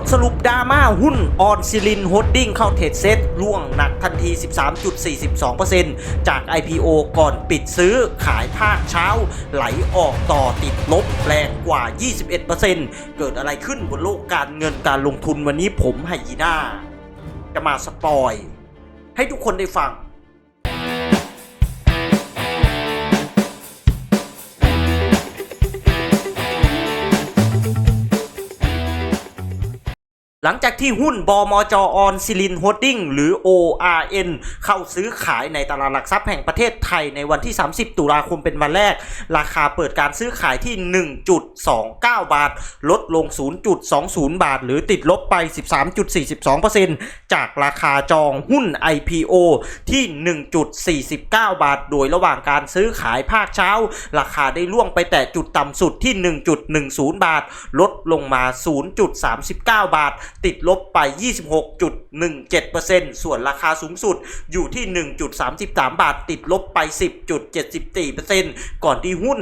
ทสรุปดราม่าหุ้นออนซิลินโฮดดิ้งเข้าเทรดเซ็ตร่วงหนักทันที 13.42%จาก IPO ก่อนปิดซื้อขายภาคเช้า ไหลออกต่อติดลบแรงกว่า 21%เกิดอะไรขึ้นบนโลกการเงินการลงทุนวันนี้ผมไฮยีน่าจะมาสปอย ให้ทุกคนได้ฟัง หลังจากที่หุ้นบมจออนซิลินโฮดดิ้งหรือ ORN เข้าซื้อขายในตลาดหลักทรัพย์แห่งประเทศไทยในวันที่ 30 ตุลาคมเป็นวันแรก ราคาเปิดการซื้อขายที่ 1.29 บาท ลดลง 0.20 บาท หรือติดลบไป 13.42%จากราคาจองหุ้น IPO ที่ 1.49 บาท โดยระหว่างการซื้อขายภาคเช้า ราคาได้ล่วงไปแต่จุดต่ำสุดที่ 1.10 บาท ลดลงมา 0.39 บาทติดลบไป 26.17%ส่วนราคาสูงสุดอยู่ที่ 1.33 บาท ติดลบไป 10.74%ก่อนที่หุ้น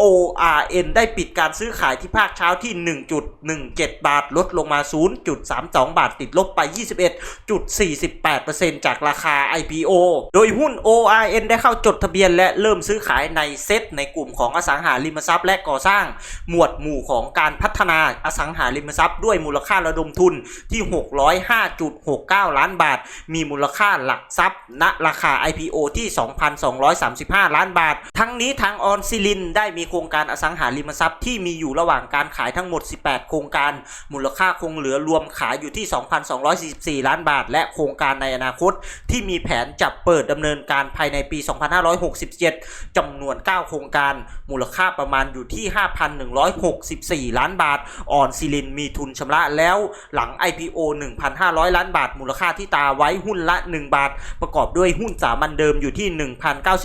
ORN ได้ปิดการซื้อขายที่ภาคเช้าที่ 1.17 บาท ลดลงมา 0.32 บาทติดลบไป 21.48%จากราคา IPO โดยหุ้น ORN ได้เข้าจดทะเบียนและเริ่มซื้อขายในเซ็ตในกลุ่มของอสังหาริมทรัพย์และก่อสร้าง หมวดหมู่ของการพัฒนาอสังหาริมทรัพย์ด้วยมูลค่าระดมทุนที่ 605.69 ล้านบาท มีมูลค่าหลักทรัพย์ณราคา IPO ที่ 2,235 ล้านบาท ทั้งนี้ทางออนซิลินได้มีโครงการอสังหาริมทรัพย์ที่มีอยู่ระหว่างการขายทั้งหมด 18 โครงการ มูลค่าคงเหลือรวมขายอยู่ที่ 2,244 ล้านบาท และโครงการในอนาคต ที่มีแผนจับเปิดดำเนินการภายในปี 2567 จำนวน 9 โครงการ มูลค่าประมาณอยู่ที่ 5,164 ล้านบาท อ่อนซิลินมีทุนชำระแล้วหลัง IPO 1,500 ล้านบาท มูลค่าที่ตาไว้หุ้นละ 1 บาท ประกอบด้วยหุ้นสามัญเดิมอยู่ที่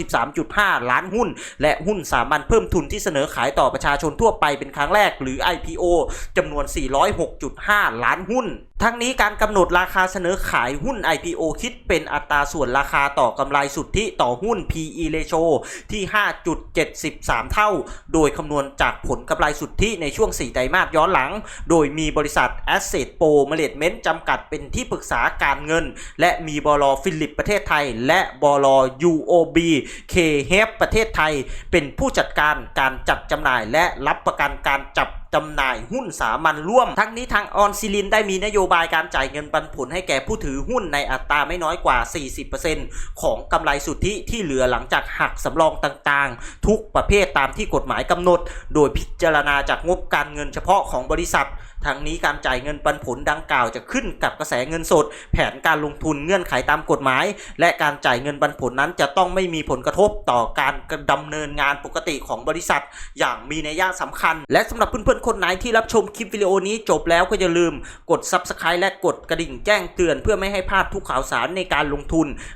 1,093.5 ล้านหุ้น และหุ้นสามัญเพิ่มทุนที่เสนอขายต่อประชาชนทั่วไปเป็นครั้งแรกหรือ IPO จำนวน 406.5 ล้านหุ้น ทั้งนี้การกำหนดราคาเสนอขายหุ้น IPO คิดเป็นอัตราส่วนราคาต่อกำไรสุทธิต่อหุ้น PE ratio ที่ 5.73 เท่า โดยคำนวณจากผลกำไรสุทธิในช่วง 4 ไตรมาสย้อนหลัง โดยมีบริษัท Asset Pro Management จำกัดเป็นที่ปรึกษาการเงิน และมีบลฟิลิปประเทศไทย และบล UOB K h e p ประเทศไทย เป็นผู้จัดการการจัดจำหน่ายและรับประกันการจับ จำหน่ายหุ้นสามัญร่วม ทั้งนี้ทางออนซิลินได้มีนโยบายการจ่ายเงินปันผลให้แก่ผู้ถือหุ้นในอัตราไม่น้อยกว่า 40%ของกำไรสุทธิที่เหลือหลังจากหักสำรองต่างๆ ทุกประเภทตามที่กฎหมายกำหนด โดยพิจารณาจากงบการเงินเฉพาะของบริษัททั้งนี้การจ่ายเงินปันผลดังกล่าวจะขึ้นกับกระแสเงินสด แผนการลงทุนเงื่อนไขตามกฎหมาย และการจ่ายเงินปันผลนั้นจะต้องไม่มีผลกระทบต่อการดำเนินงานปกติของบริษัท อย่างมีนัยยะสำคัญ และสำหรับเพื่อนอนๆ คนไหนที่รับชมคลิปวิดีโอนี้จบแล้วก็อย่าลืมกด Subscribe และกดกระดิ่งแจ้งเตือนเพื่อไม่ให้พลาดทุกข่าวสารในการลงทุน